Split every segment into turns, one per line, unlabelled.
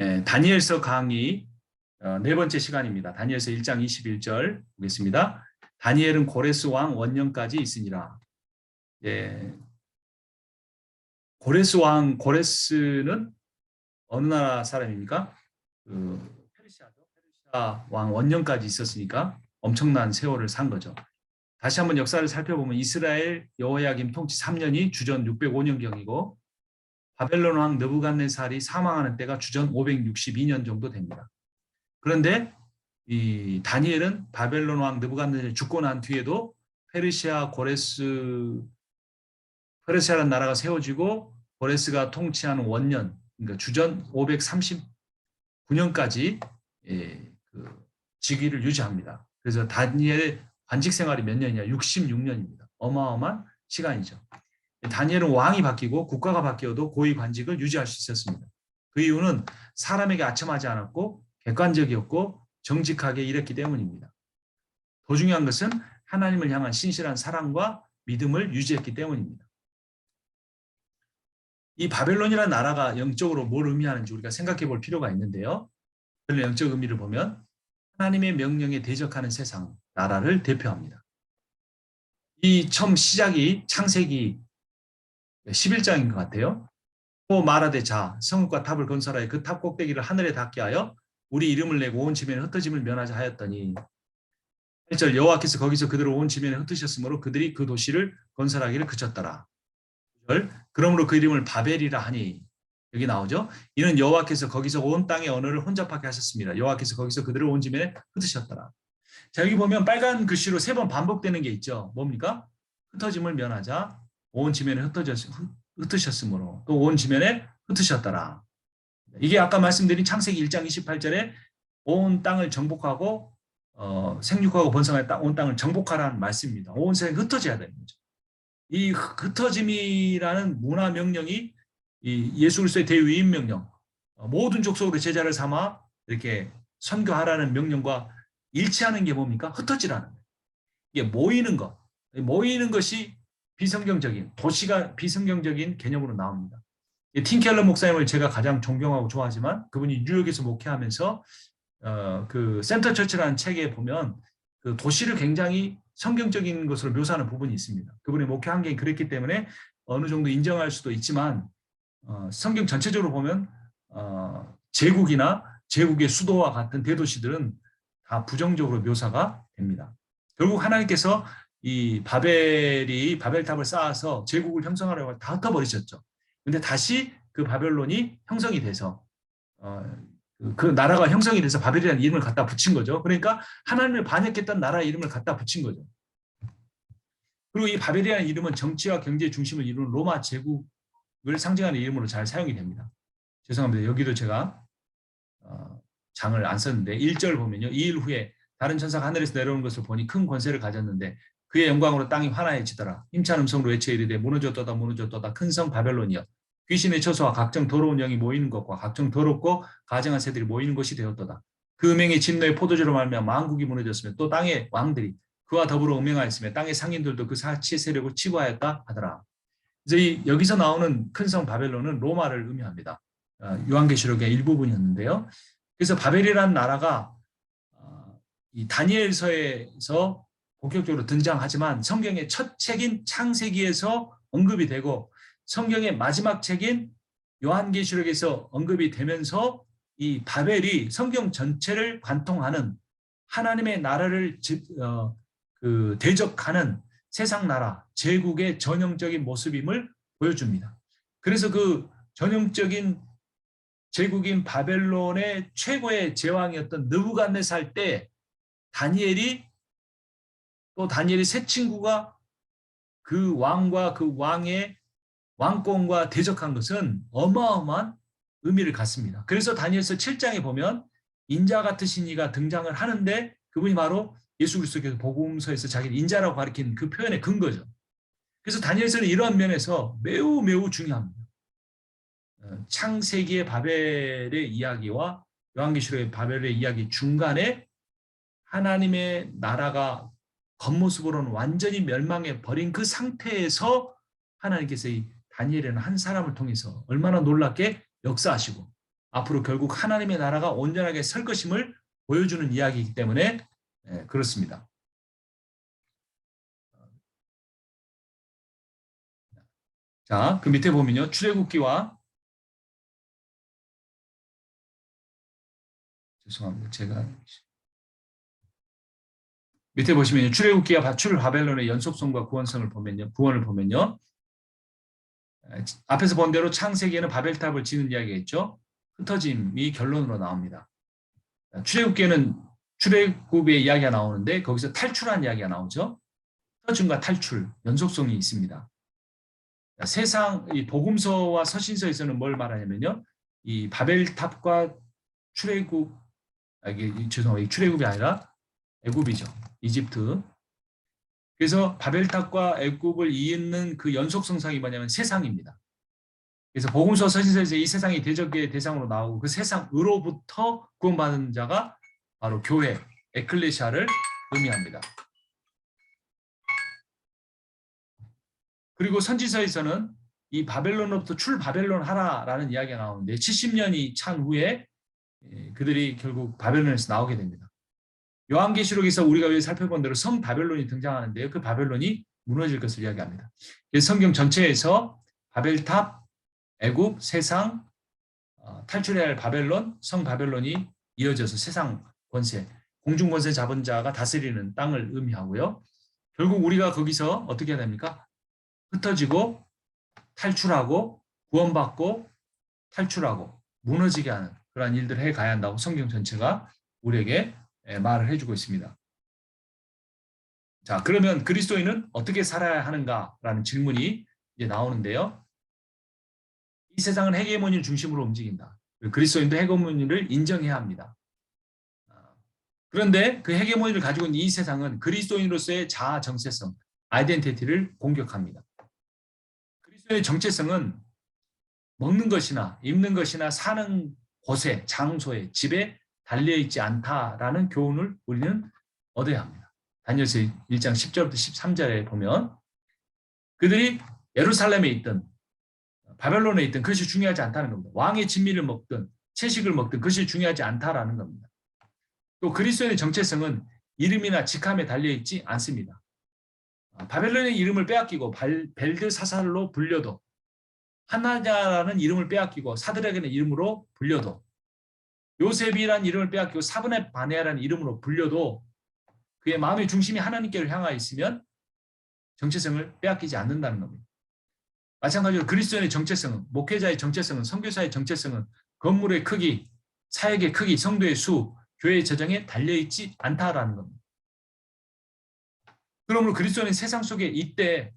예, 다니엘서 강의 어, 네 번째 시간입니다. 다니엘서 1장 21절 보겠습니다. 다니엘은 고레스 왕 원년까지 있으니라. 예, 고레스 왕 고레스는 어느 나라 사람입니까? 그 페르시아죠. 페르시아 왕 원년까지 있었으니까 엄청난 세월을 산 거죠. 다시 한번 역사를 살펴보면 이스라엘 여호야김 통치 3년이 주전 605년경이고 바벨론 왕 느부갓네살이 사망하는 때가 주전 562년 정도 됩니다. 그런데 이 다니엘은 바벨론 왕 느부갓네살이 죽고 난 뒤에도 페르시아 고레스 페르시아라는 나라가 세워지고 고레스가 통치하는 원년 그러니까 주전 539년까지 예, 그 직위를 유지합니다. 그래서 다니엘의 관직 생활이 몇 년이냐? 66년입니다. 어마어마한 시간이죠. 다니엘은 왕이 바뀌고 국가가 바뀌어도 고위 관직을 유지할 수 있었습니다. 그 이유는 사람에게 아첨하지 않았고 객관적이었고 정직하게 일했기 때문입니다. 더 중요한 것은 하나님을 향한 신실한 사랑과 믿음을 유지했기 때문입니다. 이 바벨론이라는 나라가 영적으로 뭘 의미하는지 우리가 생각해 볼 필요가 있는데요. 그 영적 의미를 보면 하나님의 명령에 대적하는 세상, 나라를 대표합니다. 이 처음 시작이 창세기 11장인 것 같아요. 또 말하되 자 성읍과 탑을 건설하여 그 탑 꼭대기를 하늘에 닿게 하여 우리 이름을 내고 온 지면에 흩어짐을 면하자 하였더니 1절 여호와께서 거기서 그들을 온 지면에 흩으셨으므로 그들이 그 도시를 건설하기를 그쳤더라. 9절 그러므로 그 이름을 바벨이라 하니 여기 나오죠. 이는 여호와께서 거기서 온 땅의 언어를 혼잡하게 하셨습니다. 여호와께서 거기서 그들을 온 지면에 흩으셨더라. 자 여기 보면 빨간 글씨로 세 번 반복되는 게 있죠. 뭡니까? 흩어짐을 면하자 온 지면에 흩어졌, 흩으셨 으므로 또 온 지면에 흩으셨더라. 이게 아까 말씀드린 창세기 1장 28절에 온 땅을 정복하고 어, 생육하고 번성할 땅, 온 땅을 정복하라는 말씀입니다. 온 세상이 흩어져야 되는 거죠. 이 흩어짐이라는 문화 명령이 이 예수 그리스도의 대위임 명령, 어, 모든 족속으로 제자를 삼아 이렇게 선교하라는 명령과 일치하는 게 뭡니까? 흩어지라는 거예요. 이게 모이는 것, 모이는 것이 비성경적인 도시가 비성경적인 개념으로 나옵니다. 틴켈러 목사님을 제가 가장 존경하고 좋아하지만 그분이 뉴욕에서 목회하면서 어, 그 센터 처치라는 책에 보면 그 도시를 굉장히 성경적인 것으로 묘사하는 부분이 있습니다. 그분의 목회 환경이 그랬기 때문에 어느 정도 인정할 수도 있지만 어, 성경 전체적으로 보면 어, 제국이나 제국의 수도와 같은 대도시들은 다 부정적으로 묘사가 됩니다. 결국 하나님께서 이 바벨이 바벨탑을 쌓아서 제국을 형성하려고 다 흩어버리셨죠. 근데 다시 그 바벨론이 형성이 돼서 어, 그 나라가 형성이 돼서 바벨이라는 이름을 갖다 붙인 거죠. 그러니까 하나님을 반역했던 나라의 이름을 갖다 붙인 거죠. 그리고 이 바벨이라는 이름은 정치와 경제 중심을 이루는 로마 제국을 상징하는 이름으로 잘 사용이 됩니다. 죄송합니다. 여기도 제가 어, 장을 안 썼는데 1절 보면요. 2일 후에 다른 천사가 하늘에서 내려오는 것을 보니 큰 권세를 가졌는데 그의 영광으로 땅이 환하해지더라. 힘찬 음성으로 외쳐 이르되 무너졌도다 무너졌도다 큰 성 바벨론이여 귀신의 처소와 각종 더러운 영이 모이는 것과 각종 더럽고 가증한 새들이 모이는 것이 되었도다. 그 음행의 진노의 포도주로 말며 만국이 무너졌으며 또 땅의 왕들이 그와 더불어 음행하였으며 땅의 상인들도 그 사치의 세력을 치부하였다 하더라. 이제 여기서 나오는 큰 성 바벨론은 로마를 의미합니다. 어, 요한계시록의 일부분이었는데요. 그래서 바벨이라는 나라가 어, 이 다니엘서에서 본격적으로 등장하지만 성경의 첫 책인 창세기에서 언급이 되고 성경의 마지막 책인 요한계시록에서 언급이 되면서 이 바벨이 성경 전체를 관통하는 하나님의 나라를 어, 그 대적하는 세상 나라 제국의 전형적인 모습임을 보여줍니다. 그래서 그 전형적인 제국인 바벨론의 최고의 제왕이었던 느부갓네살 때 다니엘이 또 다니엘의 새 친구가 그 왕과 그 왕의 왕권과 대적한 것은 어마어마한 의미를 갖습니다. 그래서 다니엘서 7장에 보면 인자 같으신 이가 등장을 하는데 그분이 바로 예수 그리스도께서 복음서에서 자기를 인자라고 가리킨 그 표현의 근거죠. 그래서 다니엘서는 이러한 면에서 매우 매우 중요합니다. 어, 창세기의 바벨의 이야기와 요한계시록의 바벨의 이야기 중간에 하나님의 나라가 겉모습으로는 완전히 멸망해 버린 그 상태에서 하나님께서 이 다니엘이라는 한 사람을 통해서 얼마나 놀랍게 역사하시고 앞으로 결국 하나님의 나라가 온전하게 설 것임을 보여주는 이야기이기 때문에 예, 그렇습니다. 자, 그 밑에 보면요. 출애굽기와 죄송합니다. 제가 밑에 보시면 출애굽기와 바출 바벨론의 연속성과 구원성을 보면요. 구원을 보면요. 앞에서 본 대로 창세기에는 바벨탑을 짓는 이야기가 있죠. 흩어짐이 결론으로 나옵니다. 출애굽기에는 출애굽의 이야기가 나오는데 거기서 탈출한 이야기가 나오죠. 흩어짐과 탈출, 연속성이 있습니다. 세상 이 복음서와 서신서에서는 뭘 말하냐면요. 이 바벨탑과 출애굽 아, 이게 죄송해요. 출애굽이 아니라 애굽이죠. 이집트. 그래서 바벨탑과 애굽을 잇는 그 연속 성상이 뭐냐면 세상입니다. 그래서 복음서 서신서에서 이 세상이 대적의 대상으로 나오고 그 세상으로부터 구원받은 자가 바로 교회, 에클레시아를 의미합니다. 그리고 선지서에서는 이 바벨론으로부터 출 바벨론 하라라는 이야기가 나오는데 70년이 찬 후에 예, 그들이 결국 바벨론에서 나오게 됩니다. 요한계시록에서 우리가 왜 살펴본 대로 성 바벨론이 등장하는데요. 그 바벨론이 무너질 것을 이야기합니다. 성경 전체에서 바벨탑, 애굽, 세상, 어, 탈출해야 할 바벨론, 성 바벨론이 이어져서 세상 권세, 공중 권세 잡은 자가 다스리는 땅을 의미하고요. 결국 우리가 거기서 어떻게 해야 됩니까? 흩어지고 탈출하고 구원받고 탈출하고 무너지게 하는 그러한 일들을 해 가야 한다고 성경 전체가 우리에게 예, 말을 해주고 있습니다. 자, 그러면 그리스도인은 어떻게 살아야 하는가라는 질문이 이제 나오는데요. 이 세상은 헤게모니를 중심으로 움직인다. 그리스도인도 헤게모니를 인정해야 합니다. 아, 그런데 그 헤게모니를 가지고 있는 이 세상은 그리스도인으로서의 자아 정체성, 아이덴티티를 공격합니다. 그리스도의 정체성은 먹는 것이나 입는 것이나 사는 곳에, 장소에, 집에 달려 있지 않다라는 교훈을 우리는 얻어야 합니다. 다니엘서 1장 10절부터 13절에 보면 그들이 예루살렘에 있든 바벨론에 있든 그것이 중요하지 않다는 겁니다. 왕의 진미를 먹든 채식을 먹든 그것이 중요하지 않다라는 겁니다. 또 그리스도의 정체성은 이름이나 직함에 달려있지 않습니다. 바벨론의 이름을 빼앗기고 벨드사살로 불려도 하나냐라는 이름을 빼앗기고 사드락의 이름으로 불려도 요셉이라는 이름을 빼앗기고 사분의 바네아라는 이름으로 불려도 그의 마음의 중심이 하나님께로 향하여 있으면 정체성을 빼앗기지 않는다는 겁니다. 마찬가지로 그리스도인의 정체성은 목회자의 정체성은 선교사의 정체성은 건물의 크기, 사역의 크기, 성도의 수, 교회의 재정에 달려있지 않다라는 겁니다. 그러므로 그리스도는 세상 속에 이때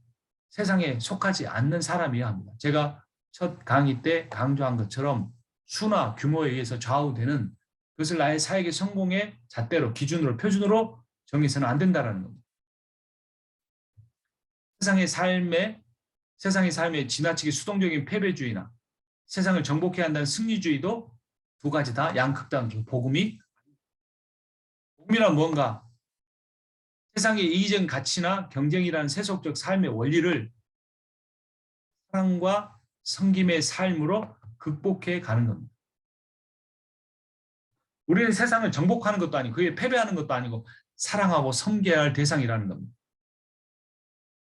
세상에 속하지 않는 사람이어야 합니다. 제가 첫 강의 때 강조한 것처럼 수나 규모에 의해서 좌우되는 그것을 나의 사역의 성공의 잣대로 기준으로 표준으로 정해서는 안 된다는 겁니다. 세상의 삶에 세상의 삶에 지나치게 수동적인 패배주의나 세상을 정복해야 한다는 승리주의도 두 가지 다 양극단 복음이 복음이란 뭔가 세상의 이기적인 가치나 경쟁이라는 세속적 삶의 원리를 사랑과 성김의 삶으로 극복해 가는 겁니다. 우리는 세상을 정복하는 것도 아니고 그에 패배하는 것도 아니고 사랑하고 섬겨야 할 대상이라는 겁니다.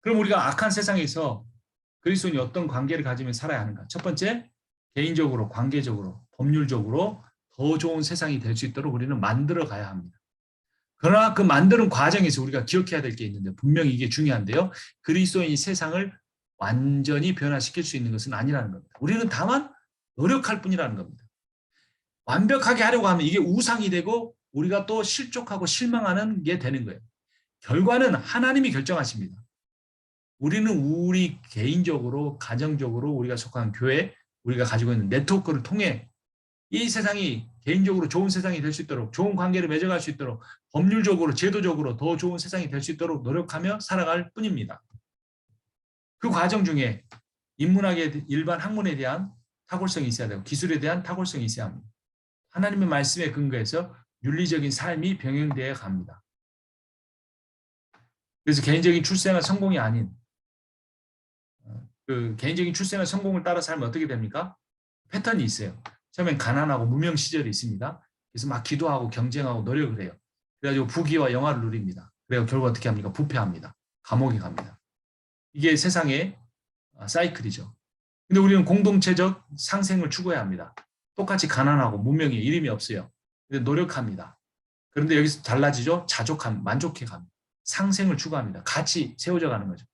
그럼 우리가 악한 세상에서 그리스도인이 어떤 관계를 가지며 살아야 하는가? 첫 번째, 개인적으로, 관계적으로, 법률적으로 더 좋은 세상이 될 수 있도록 우리는 만들어 가야 합니다. 그러나 그 만드는 과정에서 우리가 기억해야 될 게 있는데 분명히 이게 중요한데요. 그리스도인이 세상을 완전히 변화시킬 수 있는 것은 아니라는 겁니다. 우리는 다만 노력할 뿐이라는 겁니다. 완벽하게 하려고 하면 이게 우상이 되고 우리가 또 실족하고 실망하는 게 되는 거예요. 결과는 하나님이 결정하십니다. 우리는 우리 개인적으로 가정적으로 우리가 속한 교회 우리가 가지고 있는 네트워크를 통해 이 세상이 개인적으로 좋은 세상이 될 수 있도록 좋은 관계를 맺어갈 수 있도록 법률적으로 제도적으로 더 좋은 세상이 될 수 있도록 노력하며 살아갈 뿐입니다. 그 과정 중에 인문학의 일반 학문에 대한 탁월성이 있어야 되고 기술에 대한 탁월성이 있어야 합니다. 하나님의 말씀에 근거해서 윤리적인 삶이 병행되어 갑니다. 그래서 개인적인 출세나 성공이 아닌 어, 그 개인적인 출세나 성공을 따라 살면 어떻게 됩니까? 패턴이 있어요. 처음엔 가난하고 무명 시절이 있습니다. 그래서 막 기도하고 경쟁하고 노력을 해요. 그래가지고 부귀와 영화를 누립니다. 그래서 결국 어떻게 합니까? 부패합니다. 감옥에 갑니다. 이게 세상의 아, 사이클이죠. 근데 우리는 공동체적 상생을 추구해야 합니다. 똑같이 가난하고 무명이 이름이 없어요. 근데 노력합니다. 그런데 여기서 달라지죠? 자족함, 만족해 갑니다. 상생을 추구합니다. 같이 세워져 가는 거죠.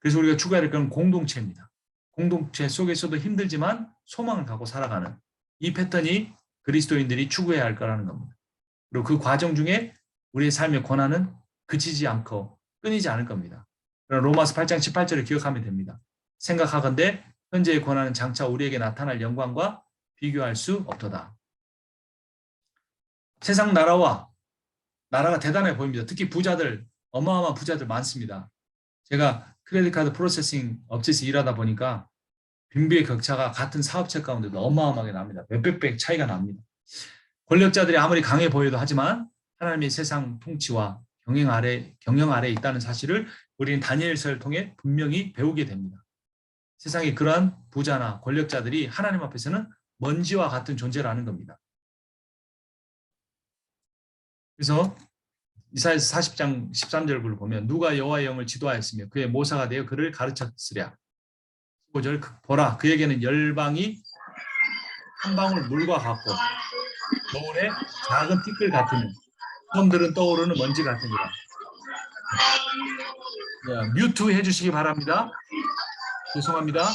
그래서 우리가 추구해야 될 건 공동체입니다. 공동체 속에서도 힘들지만 소망을 갖고 살아가는 이 패턴이 그리스도인들이 추구해야 할 거라는 겁니다. 그리고 그 과정 중에 우리의 삶의 권한은 그치지 않고 끊이지 않을 겁니다. 로마서 8장 18절을 기억하면 됩니다. 생각하건대 현재의 권한은 장차 우리에게 나타날 영광과 비교할 수 없도다. 세상 나라와 나라가 대단해 보입니다. 특히 부자들, 어마어마한 부자들 많습니다. 제가 크레딧 카드 프로세싱 업체에서 일하다 보니까 빈부의 격차가 같은 사업체 가운데도 어마어마하게 납니다. 몇백 배 차이가 납니다. 권력자들이 아무리 강해 보여도 하지만 하나님의 세상 통치와 경영 아래 경영 아래 있다는 사실을 우리는 다니엘서를 통해 분명히 배우게 됩니다. 세상에 그러한 부자나 권력자들이 하나님 앞에서는 먼지와 같은 존재라는 겁니다. 그래서 이사야서 40장 13절을 보면 누가 여호와의 영을 지도하였으며 그의 모사가 되어 그를 가르쳤으랴. 15절 그- 보라 그에게는 열방이 한 방울 물과 같고 노을의 작은 티끌 같으니 섬들은 떠오르는 먼지 같으니라. 야, 뮤트 해주시기 바랍니다. 죄송합니다.